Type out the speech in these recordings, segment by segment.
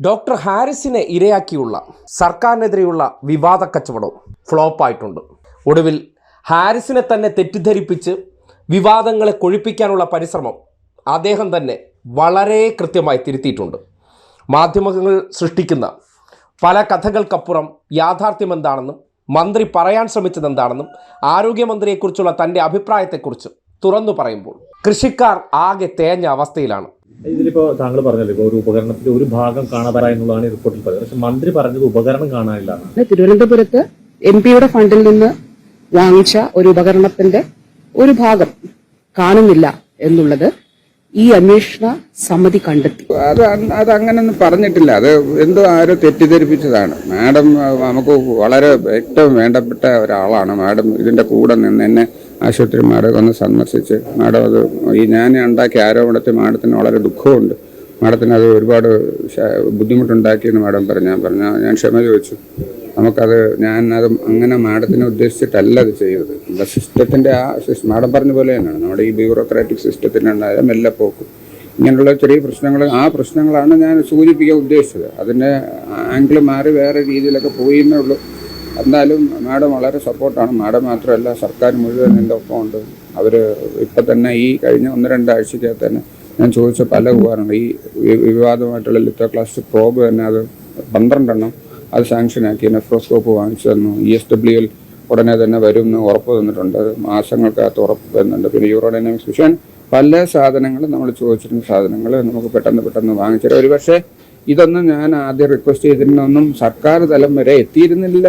Doctor ഹാരിസിനെ ഇരയാക്കിയുള്ള സർക്കാരിനെതിരെയുള്ള വിവാദ കച്ചവടവും ഫ്ലോപ്പായിട്ടുണ്ട്. ഒടുവിൽ ഹാരിസിനെ തന്നെ തെറ്റിദ്ധരിപ്പിച്ച് വിവാദങ്ങളെ കൊഴിപ്പിക്കാനുള്ള പരിശ്രമം അദ്ദേഹം തന്നെ വളരെ കൃത്യമായി തിരുത്തിയിട്ടുണ്ട്. മാധ്യമങ്ങൾ സൃഷ്ടിക്കുന്ന പല കഥകൾക്കപ്പുറം യാഥാർത്ഥ്യം എന്താണെന്നും മന്ത്രി പറയാൻ ശ്രമിച്ചത് എന്താണെന്നും ആരോഗ്യമന്ത്രിയെക്കുറിച്ചുള്ള തന്റെ അഭിപ്രായത്തെക്കുറിച്ച് തുറന്നു പറയുമ്പോൾ കൃഷിക്കാർ ആകെ തേഞ്ഞ അവസ്ഥയിലാണ്. ഇതിലിപ്പോ താങ്കൾ പറഞ്ഞല്ലോ ഇപ്പൊ ഒരു ഉപകരണത്തിന്റെ ഒരു ഭാഗം കാണാതായ എന്നുള്ളതാണ് റിപ്പോർട്ടിൽ പറയുന്നത്. പക്ഷെ മന്ത്രി പറഞ്ഞത് ഉപകരണം കാണാനില്ല. തിരുവനന്തപുരത്ത് എം പിയുടെ ഫണ്ടിൽ നിന്ന് വാങ്ങിച്ച ഒരു ഉപകരണത്തിന്റെ ഒരു ഭാഗം കാണുന്നില്ല എന്നുള്ളത് ഈ അന്വേഷണ സമിതി കണ്ടെത്തി. അത് അത് അങ്ങനൊന്നും പറഞ്ഞിട്ടില്ല. അത് എന്തോ ആരോ തെറ്റിദ്ധരിപ്പിച്ചതാണ്. മാഡം നമുക്ക് വളരെ ഏറ്റവും വേണ്ടപ്പെട്ട ഒരാളാണ്. മാഡം ഇതിന്റെ കൂടെ നിന്ന് എന്നെ ആശുപത്രി മാഡം ഒന്ന് സന്ദർശിച്ച് മാഡം അത് ഈ ഞാൻ ഉണ്ടാക്കിയ ആരോപണത്തിൽ മാഡത്തിന് വളരെ ദുഃഖമുണ്ട് മാഡത്തിന് അത് ഒരുപാട് ബുദ്ധിമുട്ടുണ്ടാക്കിയെന്ന് മാഡം പറഞ്ഞു ഞാൻ പറഞ്ഞു ഞാൻ ക്ഷമ ചോദിച്ചു. നമുക്കത് ഞാൻ അത് അങ്ങനെ മാഡത്തിനെ ഉദ്ദേശിച്ചിട്ടല്ല അത് ചെയ്തത്. നമ്മുടെ സിസ്റ്റത്തിന്റെ ആ സിസ്റ്റം മാഡം പറഞ്ഞ പോലെ തന്നെയാണ്. നമ്മുടെ ഈ ബ്യൂറോക്രാറ്റിക് സിസ്റ്റത്തിനുണ്ടായ മെല്ലപ്പോക്കും ഇങ്ങനെയുള്ള ചെറിയ പ്രശ്നങ്ങൾ ആ പ്രശ്നങ്ങളാണ് ഞാൻ സൂചിപ്പിക്കാൻ ഉദ്ദേശിച്ചത്. അതിന്റെ ആംഗിൾ മാറി വേറെ രീതിയിലൊക്കെ പോയി എന്നേ ഉള്ളൂ. എന്തായാലും മാഡം വളരെ സപ്പോർട്ടാണ്. മാഡം മാത്രമല്ല സർക്കാർ മുഴുവൻ എന്റെ ഒപ്പമുണ്ട്. അവർ ഇപ്പം തന്നെ ഈ കഴിഞ്ഞ ഒന്ന് രണ്ടാഴ്ചക്കകത്ത് തന്നെ ഞാൻ ചോദിച്ച പല ഉപകരണങ്ങൾ ഈ വിവാദമായിട്ടുള്ള ലിത്തോ ക്ലാസ് പ്രോബ് തന്നെ അത് പന്ത്രണ്ടെണ്ണം അത് സാങ്ഷനാക്കി നെഫ്രോസ്കോപ്പ് വാങ്ങിച്ചു തന്നു. ഇ എസ് ഡബ്ല്യു എൽ ഉടനെ തന്നെ വരും എന്ന് ഉറപ്പ് തന്നിട്ടുണ്ട്. മാസങ്ങൾക്കകത്ത് ഉറപ്പ് തരുന്നുണ്ട് പിന്നെ യൂറോഡൈനാമിക്സ് മിഷൻ പല സാധനങ്ങളും നമ്മൾ ചോദിച്ചിരുന്ന സാധനങ്ങൾ നമുക്ക് പെട്ടെന്ന് പെട്ടെന്ന് വാങ്ങിച്ചിട്ട് ഒരു പക്ഷേ ഇതൊന്നും ഞാൻ ആദ്യം റിക്വസ്റ്റ് ചെയ്തിരുന്നൊന്നും സർക്കാർ തലം വരെ എത്തിയിരുന്നില്ല.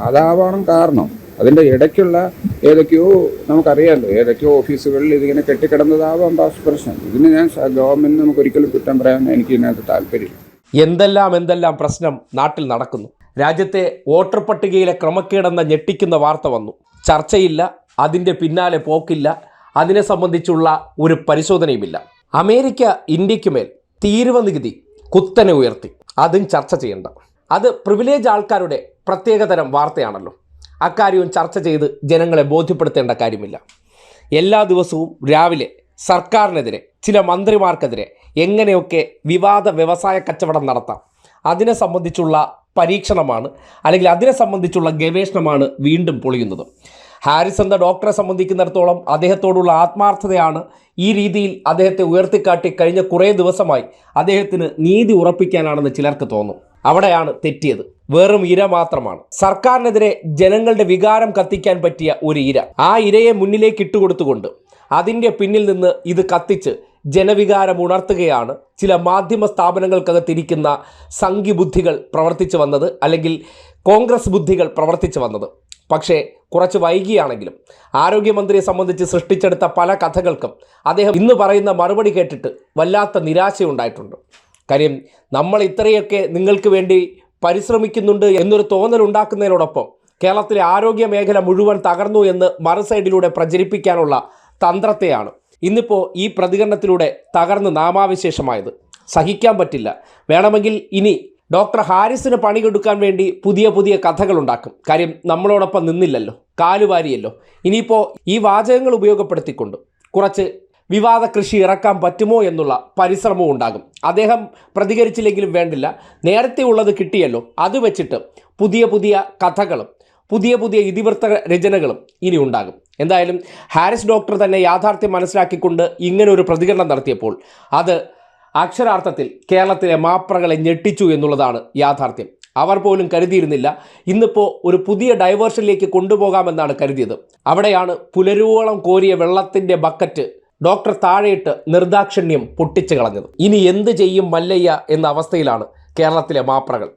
അതാവണം കാരണം. അതിന്റെ ഇടയ്ക്കുള്ള ഏതൊക്കെയോ നമുക്കറിയാമല്ലോ ഏതൊക്കെയോ ഓഫീസുകളിൽ ഇതിങ്ങനെ കെട്ടിക്കിടന്നതാവാം പ്രശ്നം. ഇതിന് ഞാൻ ഗവൺമെന്റ് നമുക്ക് ഒരിക്കലും കുറ്റം പറയാൻ എനിക്ക് ഇതിനകത്ത് താല്പര്യമില്ല. എന്തെല്ലാം എന്തെല്ലാം പ്രശ്നം നാട്ടിൽ നടക്കുന്നു. രാജ്യത്തെ വോട്ടർ പട്ടികയിലെ ക്രമക്കേടെന്ന ഞെട്ടിക്കുന്ന വാർത്ത വന്നു. ചർച്ചയില്ല അതിന്റെ പിന്നാലെ പോക്കില്ല അതിനെ സംബന്ധിച്ചുള്ള ഒരു പരിശോധനയുമില്ല. അമേരിക്ക ഇന്ത്യയ്ക്ക് മേൽ തീരുവ നികുതി കുത്തനെ ഉയർത്തി. അതും ചർച്ച ചെയ്യണ്ട. അത് പ്രിവിലേജ് ആൾക്കാരുടെ പ്രത്യേകതരം വാർത്തയാണല്ലോ. അക്കാര്യവും ചർച്ച ചെയ്ത് ജനങ്ങളെ ബോധ്യപ്പെടുത്തേണ്ട കാര്യമില്ല. എല്ലാ ദിവസവും രാവിലെ സർക്കാരിനെതിരെ ചില മന്ത്രിമാർക്കെതിരെ എങ്ങനെയൊക്കെ വിവാദ വ്യവസായ കച്ചവടം നടത്താം അതിനെ സംബന്ധിച്ചുള്ള പരീക്ഷണമാണ് അല്ലെങ്കിൽ അതിനെ സംബന്ധിച്ചുള്ള ഗവേഷണമാണ് വീണ്ടും പൊളിയുന്നത്. ഹാരിസ് എന്ന ഡോക്ടറെ സംബന്ധിക്കുന്നിടത്തോളം അദ്ദേഹത്തോടുള്ള ആത്മാർത്ഥതയാണ് ഈ രീതിയിൽ അദ്ദേഹത്തെ ഉയർത്തിക്കാട്ടി കഴിഞ്ഞ കുറേ ദിവസമായി അദ്ദേഹത്തിന് നീതി ഉറപ്പിക്കാനാണെന്ന് ചിലർക്ക് തോന്നും. അവിടെയാണ് തെറ്റിയത്. വെറും ഇര മാത്രമാണ്. സർക്കാരിനെതിരെ ജനങ്ങളുടെ വികാരം കത്തിക്കാൻ പറ്റിയ ഒരു ഇര. ആ ഇരയെ മുന്നിലേക്ക് ഇട്ടുകൊടുത്തുകൊണ്ട് അതിന്റെ പിന്നിൽ നിന്ന് ഇത് കത്തിച്ച് ജനവികാരം ഉണർത്തുകയാണ് ചില മാധ്യമ സ്ഥാപനങ്ങൾക്കകത്തിരിക്കുന്ന സംഘിബുദ്ധികൾ പ്രവർത്തിച്ചു വന്നത് അല്ലെങ്കിൽ കോൺഗ്രസ് ബുദ്ധികൾ പ്രവർത്തിച്ചു വന്നത്. പക്ഷേ കുറച്ച് വൈകിയാണെങ്കിലും ആരോഗ്യമന്ത്രിയെ സംബന്ധിച്ച് സൃഷ്ടിച്ചെടുത്ത പല കഥകൾക്കും അദ്ദേഹം ഇന്ന് പറയുന്ന മറുപടി കേട്ടിട്ട് വല്ലാത്ത നിരാശയുണ്ടായിട്ടുണ്ട്. കാര്യം നമ്മൾ ഇത്രയൊക്കെ നിങ്ങൾക്ക് വേണ്ടി പരിശ്രമിക്കുന്നുണ്ട് എന്നൊരു തോന്നൽ ഉണ്ടാക്കുന്നതിനോടൊപ്പം കേരളത്തിലെ ആരോഗ്യ മേഖല മുഴുവൻ തകർന്നു എന്ന് മറുസൈഡിലൂടെ പ്രചരിപ്പിക്കാനുള്ള തന്ത്രത്തെയാണ് ഇന്നിപ്പോൾ ഈ പ്രതികരണത്തിലൂടെ തകർന്ന് നാമാവിശേഷമായത്. സഹിക്കാൻ പറ്റില്ല. വേണമെങ്കിൽ ഇനി ഡോക്ടർ ഹാരിസിന് പണി കൊടുക്കാൻ വേണ്ടി പുതിയ പുതിയ കഥകൾ ഉണ്ടാക്കും കാര്യം നമ്മളോടൊപ്പം നിന്നില്ലല്ലോ. കാലുവാരിയല്ലോ. ഇനിയിപ്പോൾ ഈ വാചകങ്ങൾ ഉപയോഗപ്പെടുത്തിക്കൊണ്ട് കുറച്ച് വിവാദ കൃഷി ഇറക്കാൻ പറ്റുമോ എന്നുള്ള പരിശ്രമവും ഉണ്ടാകും. അദ്ദേഹം പ്രതികരിച്ചില്ലെങ്കിലും വേണ്ടില്ല. നേരത്തെ ഉള്ളത് കിട്ടിയല്ലോ. അത് വെച്ചിട്ട് പുതിയ പുതിയ കഥകളും പുതിയ പുതിയ ഇതിവൃത്ത രചനകളും ഇനി ഉണ്ടാകും. എന്തായാലും ഹാരിസ് ഡോക്ടർ തന്നെ യാഥാർത്ഥ്യം മനസ്സിലാക്കിക്കൊണ്ട് ഇങ്ങനെ ഒരു പ്രതികരണം നടത്തിയപ്പോൾ അത് അക്ഷരാർത്ഥത്തിൽ കേരളത്തിലെ മാപ്രകളെ ഞെട്ടിച്ചു എന്നുള്ളതാണ് യാഥാർത്ഥ്യം. അവർ പോലും കരുതിയിരുന്നില്ല ഇന്നിപ്പോൾ ഒരു പുതിയ ഡൈവേർഷനിലേക്ക് കൊണ്ടുപോകാമെന്നാണ് കരുതിയത്. അവിടെയാണ് പുലരുവോളം കോരിയ വെള്ളത്തിന്റെ ബക്കറ്റ് ഡോക്ടർ താഴെയിട്ട് നിർദാക്ഷിണ്യം പൊട്ടിച്ചു കളഞ്ഞത്. ഇനി എന്ത് ചെയ്യും മല്ലയ്യ എന്ന അവസ്ഥയിലാണ് കേരളത്തിലെ മാപ്രകൾ.